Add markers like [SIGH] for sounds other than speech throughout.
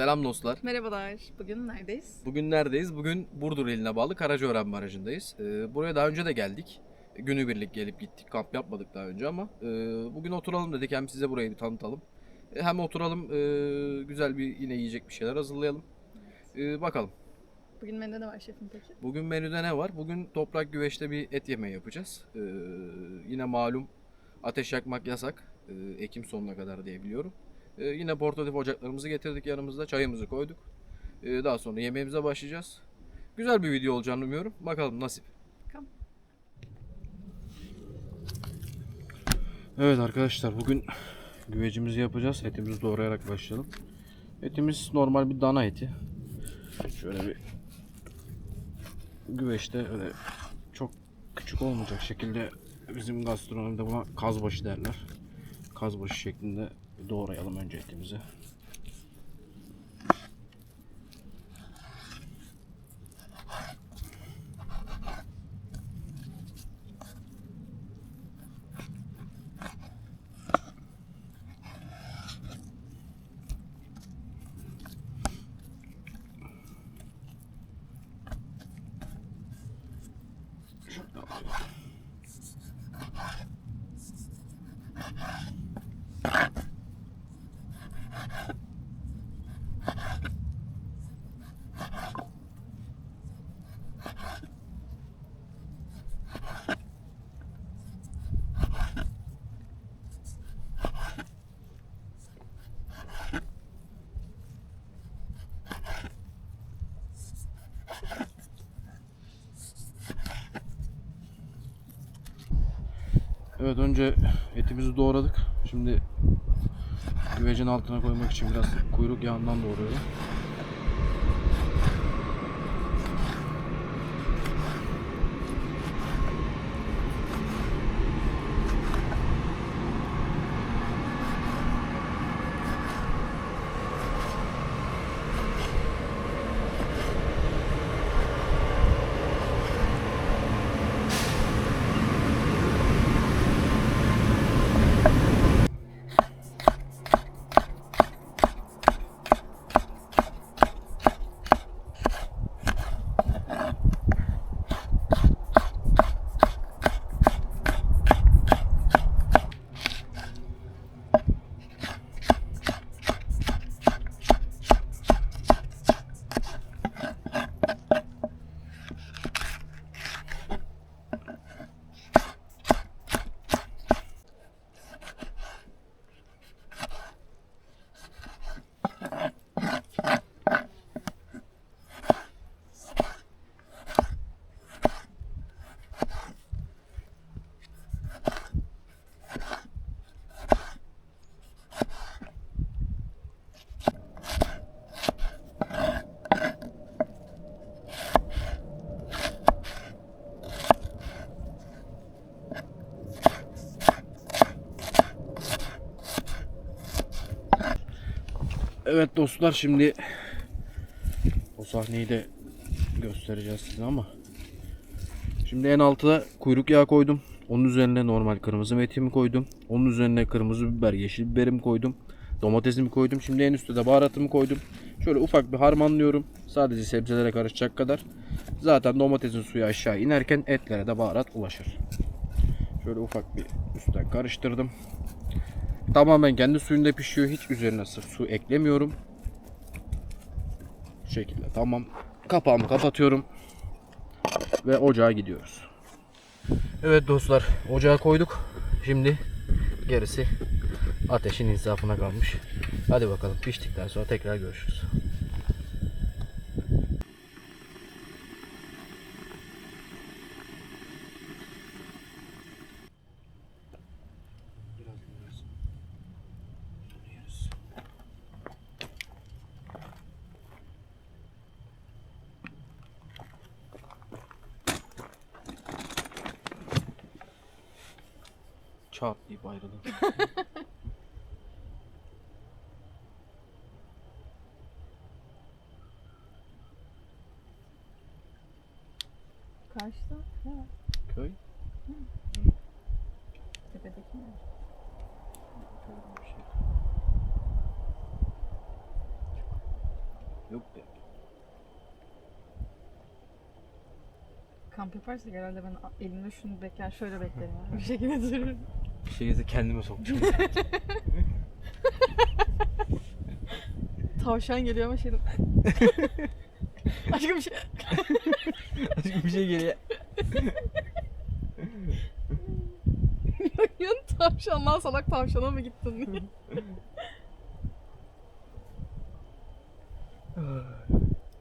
Selam dostlar. Merhabalar. Bugün neredeyiz? Bugün neredeyiz? Bugün Burdur iline bağlı Karacaören Barajı'ndayız. Ee, buraya daha önce de geldik. Günübirlik gelip gittik. Kamp yapmadık daha önce ama e, bugün oturalım dedik. Hem size burayı bir tanıtalım. E, hem oturalım e, güzel bir yine yiyecek bir şeyler hazırlayalım. E, bakalım. Bugün menüde ne var şefim peki? Bugün menüde ne var? Bugün toprak güveçte bir et yemeği yapacağız. Yine malum ateş yakmak yasak. Ekim sonuna kadar diye biliyorum. Ee, yine portatif ocaklarımızı getirdik yanımızda. Çayımızı koyduk. Ee, daha sonra yemeğimize başlayacağız. Güzel bir video olacağını umuyorum. Bakalım nasip. Bakalım. Evet arkadaşlar bugün güvecimizi yapacağız. Etimizi doğrayarak başlayalım. Etimiz normal bir dana eti. Şöyle bir güveçte öyle çok küçük olmayacak şekilde bizim gastronomide buna kazbaşı derler. Kazbaşı şeklinde doğrayalım önce etimizi. Evet önce etimizi doğradık. Şimdi güvecin altına koymak için biraz kuyruk yağından doğruyorum. Evet dostlar şimdi o sahneyi de göstereceğiz size ama şimdi en alta kuyruk yağı koydum. Onun üzerine normal kırmızı metimi koydum. Onun üzerine kırmızı biber, yeşil biberimi koydum. Domatesimi koydum. Şimdi en üstte de baharatımı koydum. Şöyle ufak bir harmanlıyorum. Sadece sebzelere karışacak kadar. Zaten domatesin suyu aşağı inerken etlere de baharat ulaşır. Şöyle ufak bir üstten karıştırdım. Tamamen kendi suyunda pişiyor. Hiç üzerine sırf su eklemiyorum. Bu şekilde tamam. Kapağımı kapatıyorum. Ve ocağa gidiyoruz. Evet dostlar ocağa koyduk. Şimdi gerisi ateşin insafına kalmış. Hadi bakalım piştikten sonra tekrar görüşürüz. Çat deyip ayrılın. [LAUGHS] Karşıda ne var? Köy. Tepedeki ne? bir şey. Yok be. Kamp yaparsak herhalde ben elimde şunu bekler şöyle beklerim. Yani. Bir şekilde dururum. [LAUGHS] Bir şeyse kendime sokacağım. [LAUGHS] Tavşan geliyor ama şey... [LAUGHS] Aşkım bir şey... Aşkım bir şey geliyor. Yan tavşandan salak tavşana mı gittin? [LAUGHS]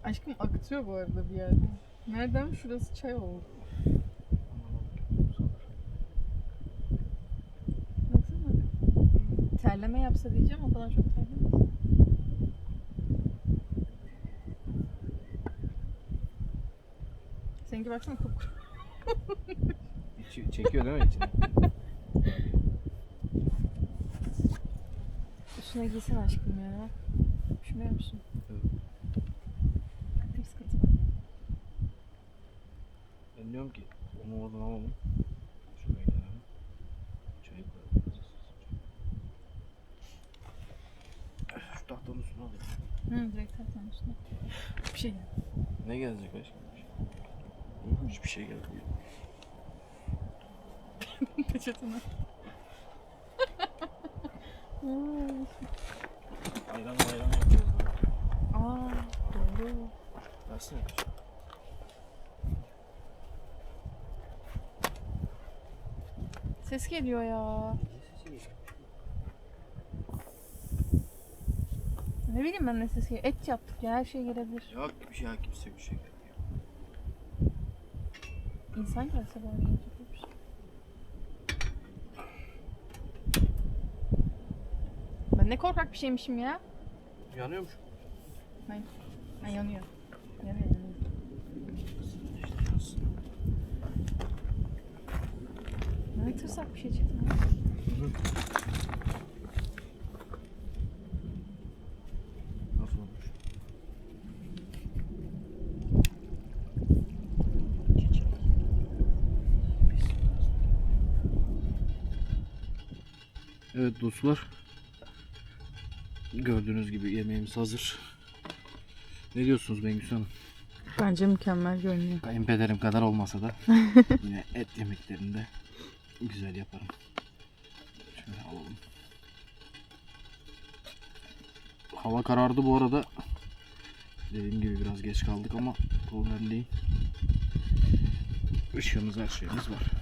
Aşkım akıtıyor bu arada bir yerde. Nereden? Şurası çay oldu. Baksana. Terleme yapsa diyeceğim o kadar çok terlemez. Seninki baksana kupkuru. İçi- Çekiyor değil mi içine? Üstüne giysene aşkım ya. Üşümüyor musun? Evet. Bir sıkıntı. Ben diyorum ki onu oradan alalım. Tahtanın üstüne alayım. Hı direkt tahtanın üstüne. Bir şey gel. Ne gelecek aşkım? Yok hiçbir şey gelmiyor. [LAUGHS] Peçetine. [LAUGHS] Ayran ayran yapıyoruz. Aa doğru. Versene kaşık. Ses geliyor ya. Ne bileyim ben ne ses geliyor. Et yaptık ya her şey gelebilir. Yok bir şey kimse bir şey gelmiyor. İnsan gelse bari gelecek bir şey. Ben ne korkak bir şeymişim ya. Yanıyormuş. Ha yanıyor. Yanıyor yanıyor. Ne tırsak bir şey çıktı. Evet dostlar. Gördüğünüz gibi yemeğimiz hazır. Ne diyorsunuz Bengüs Hanım? Bence mükemmel görünüyor. Kayınpederim kadar olmasa da [LAUGHS] yine et yemeklerinde güzel yaparım. Şöyle alalım. Hava karardı bu arada. Dediğim gibi biraz geç kaldık ama problem değil. Işığımız her şeyimiz var.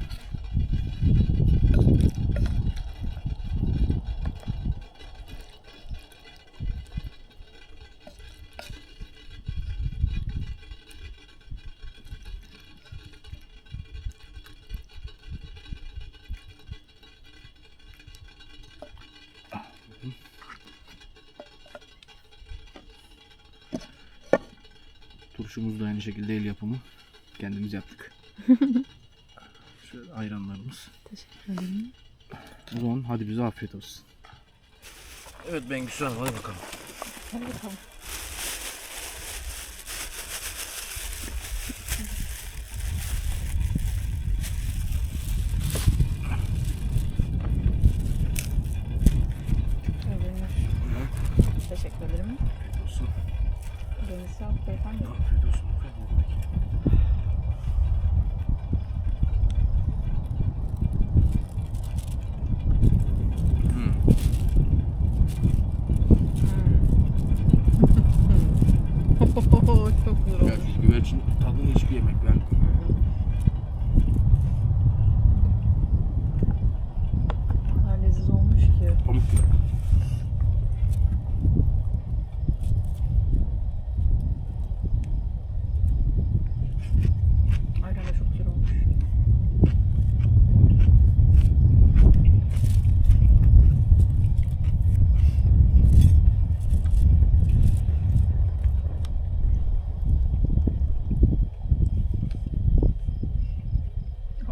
Turşumuz da aynı şekilde el yapımı. Kendimiz yaptık. [LAUGHS] Şöyle ayranlarımız. Teşekkür ederim. O zaman hadi bize afiyet olsun. Evet Bengüsü Hanım hadi bakalım. Hadi bakalım. Evet. Teşekkür ederim. Olsun. Deniz sağ ol beyefendi. Afiyet olsun. Hmm. Çok güzel olmuş. Gerçi güvecin tadını hiçbir yemek vermiyor. O kadar leziz olmuş ki. Pamuk gibi. Aynen de çok güzel olmuş.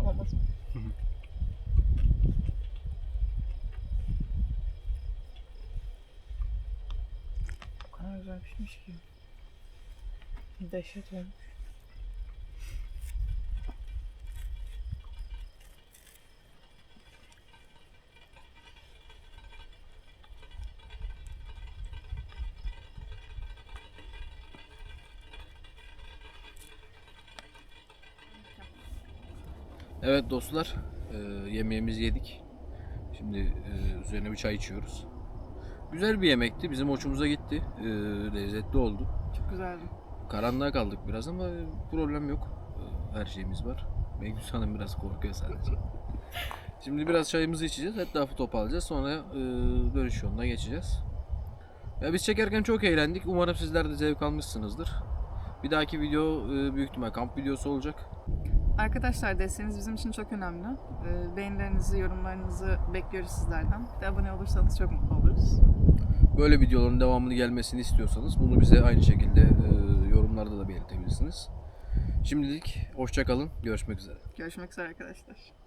Olamaz. O kadar güzel pişmiş ki. Dehşet olmuş. Evet dostlar, e, yemeğimizi yedik. Şimdi e, üzerine bir çay içiyoruz. Güzel bir yemekti, bizim hoşumuza gitti. E, lezzetli oldu. Çok güzeldi. Karanlığa kaldık biraz ama problem yok. E, Her şeyimiz var. Bengüs Hanım biraz korkuyor sadece. [LAUGHS] Şimdi biraz çayımızı içeceğiz, etrafı toparlayacağız. Sonra e, dönüş yoluna geçeceğiz. Ya biz çekerken çok eğlendik. Umarım sizler de zevk almışsınızdır. Bir dahaki video e, büyük ihtimal kamp videosu olacak. Arkadaşlar desteğiniz bizim için çok önemli. Ee, Beğenilerinizi, yorumlarınızı bekliyoruz sizlerden. Bir de abone olursanız çok mutlu oluruz. Böyle videoların devamını gelmesini istiyorsanız bunu bize aynı şekilde e, yorumlarda da belirtebilirsiniz. Şimdilik hoşça kalın. Görüşmek üzere. Görüşmek üzere arkadaşlar.